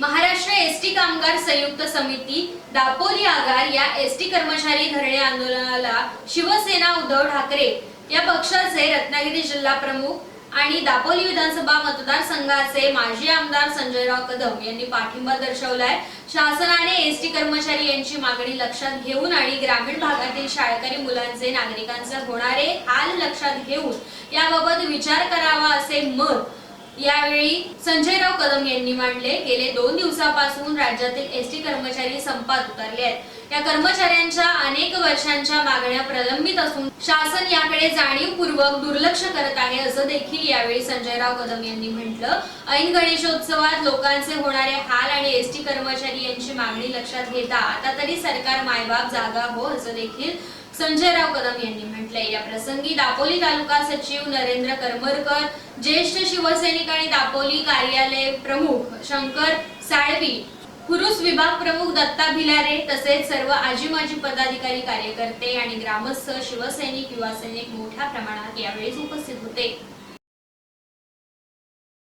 Maharashtra ST कामगार संयुक्त समिती दापोली आगार या एसटी कर्मचारी धरणे आंदोलनाला शिवसेना उद्धव ठाकरे या पक्षाचे रत्नागिरी जिल्हा प्रमुख आणि दापोली विधानसभा मतदारसंघाचे माजी आमदार संजयराव कदम यांनी पाठिंबा दर्शवलाय. शासनाने एसटी कर्मचारी यांची मागणी लक्षात घेऊन आणि ग्रामीण भागातील शाळकरी मुलांचे नागरिकांचे होणारे हाल लक्षात घेऊन याबाबत विचार करावा असे मत यावेळी संजयराव कदम यांनी मांडले. गेले दोन दिवसापासून राज्यातील एसटी कर्मचारी संपात उतरले आहेत. या कर्मचाऱ्यांच्या अनेक वर्षांच्या मागण्या प्रलंबित असून शासन याकडे जाणीवपूर्वक दुर्लक्ष करत आहे असं देखील यावेळी संजयराव कदम यांनी म्हटलं. ऐन गणेशोत्सवात लोकांचे होणारे हाल आणि एसटी कर्मचारी यांची मागणी लक्षात घेता आता तरी सरकार मायबाप जागा हो असं देखील संजयराव कदम यांनी म्हटलंय या प्रसंगी दापोली तालुका सचिव नरेंद्र करमरकर ज्येष्ठ शिवसैनिक आणि दापोली कार्यालय प्रमुख शंकर साळवी पुरुष विभाग प्रमुख दत्ता भिलारे तसेच सर्व आजी माजी पदाधिकारी कार्यकर्ते आणि ग्रामस्थ शिवसैनिक युवा सैनिक मोठ्या प्रमाणात यावेळी उपस्थित होते.